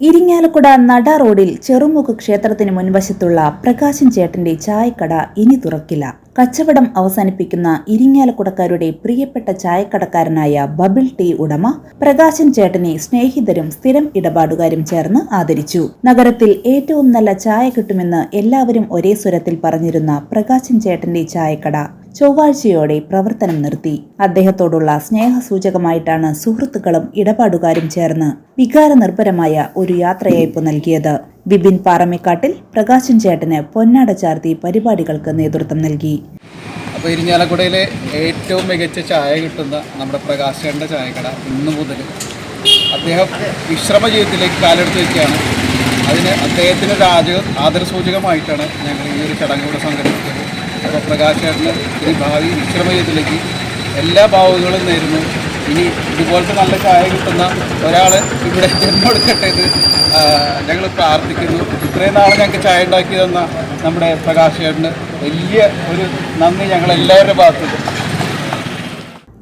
ഇരിങ്ങാലക്കുട നട റോഡിൽ ചെറുമുഖ് ക്ഷേത്രത്തിന് മുൻവശത്തുള്ള പ്രകാശൻ ചേട്ടന്റെ ചായക്കട ഇനി തുറക്കില്ല. കച്ചവടം അവസാനിപ്പിക്കുന്ന ഇരിങ്ങാലക്കുടക്കാരുടെ പ്രിയപ്പെട്ട ചായക്കടക്കാരനായ ബബിൾ ടീ ഉടമ പ്രകാശൻ ചേട്ടനെ സ്നേഹിതരും സ്ഥിരം ഇടപാടുകാരും ചേർന്ന് ആദരിച്ചു. നഗരത്തിൽ ഏറ്റവും നല്ല ചായ കിട്ടുമെന്ന് എല്ലാവരും ഒരേ സ്വരത്തിൽ പറഞ്ഞിരുന്ന പ്രകാശൻ ചേട്ടന്റെ ചായക്കട ചൊവ്വാഴ്ചയോടെ പ്രവർത്തനം നിർത്തി. അദ്ദേഹത്തോടുള്ള സ്നേഹസൂചകമായിട്ടാണ് സുഹൃത്തുക്കളും ഇടപാടുകാരും ചേർന്ന് വികാരനിർഭരമായ ഒരു യാത്രയയപ്പ് നൽകിയത്. ബിബിൻ പാറമേക്കാട്ടിൽ പ്രകാശൻ ചേട്ടന് പൊന്നാട ചാർത്തി പരിപാടികൾക്ക് നേതൃത്വം നൽകി. അപ്പോൾ ഇരിഞ്ഞാലക്കുടയിലെ ഏറ്റവും മികച്ച ചായ കിട്ടുന്ന നമ്മുടെ പ്രകാശേന്റെ ചായക്കട ഇന്നു മുതൽ അദ്ദേഹം വിശ്രമ ജീവിതത്തിലേക്ക് കാലെടുത്ത് വയ്ക്കുകയാണ് അതിന് അദ്ദേഹത്തിന് ഒരു ആദരസൂചകമായിട്ടാണ് ഞങ്ങൾ ഈ ഒരു ചടങ്ങ് ഇവിടെ സംഘടിപ്പിച്ചത് അപ്പോൾ പ്രകാശേട്ടന് ഇനി ഭാവി വിശ്രമയത്തിലേക്ക് എല്ലാ ഭാവുകളും നേരുന്നു. ഇനി ഇതുപോലത്തെ നല്ല ചായ കിട്ടുന്ന ഒരാൾ ഇവിടെ ജന്മെടുക്കട്ടെ എന്ന് ഞങ്ങൾ പ്രാർത്ഥിക്കുന്നു. ഇത്രയും നാൾ ഞങ്ങൾക്ക് ചായ ഉണ്ടാക്കി തന്ന നമ്മുടെ പ്രകാശേട്ടന് വലിയ ഒരു നന്ദി ഞങ്ങൾ എല്ലാവരുടെ ഭാഗത്തുണ്ട്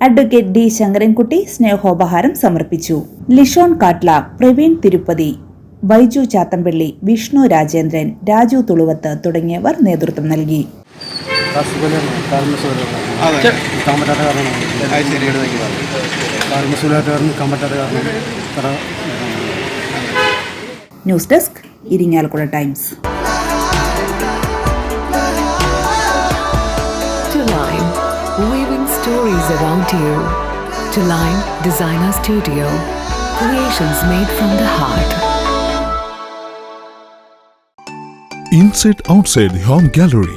അഡ്വക്കേറ്റ് ഡി ശങ്കരൻകുട്ടി സ്നേഹോപഹാരം സമർപ്പിച്ചു. ലിഷോൺ കാട്ട്ല പ്രവീൺ തിരുപ്പതി ബൈജു ചാത്തമ്പള്ളി വിഷ്ണു രാജേന്ദ്രൻ രാജു തുളുവത്ത് തുടങ്ങിയവർ നേതൃത്വം നൽകി. നിൽക്കാൻ പറ്റാത്ത കാരണമാണ് കാർമസൂലായിട്ട് നിൽക്കാൻ പറ്റാത്ത കാരണം ഇത്ര news desk Irinjalakuda times weaving stories around you. To Lime Designer Studio, creations made from the heart. Inside outside home gallery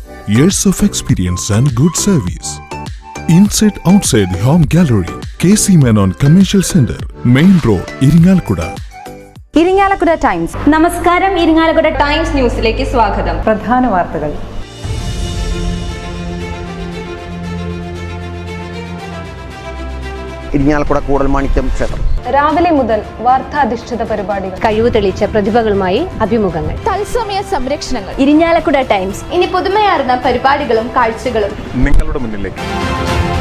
Of experience and good service inside outside home gallery K C Menon commercial centre main road Irinjalakuda Irinjalakuda times നമസ്കാരം Irinjalakuda times ന്യൂസിലേക്ക് സ്വാഗതം. പ്രധാന വാർത്തകൾ. ഇരിങ്ങാലക്കുട കൂടൽമാണിക്യം ക്ഷേത്രം. രാവിലെ മുതൽ വാർത്താധിഷ്ഠിത പരിപാടികൾ. കഴിവ് തെളിയിച്ച പ്രതിഭകളുമായി അഭിമുഖങ്ങൾ. തത്സമയ സംരക്ഷണങ്ങൾ. ഇരിഞ്ഞാലക്കുട ടൈംസ്. ഇനി പുതുമയാർന്ന പരിപാടികളും കാഴ്ചകളും. നിങ്ങളുടെ മുന്നിലേക്ക്.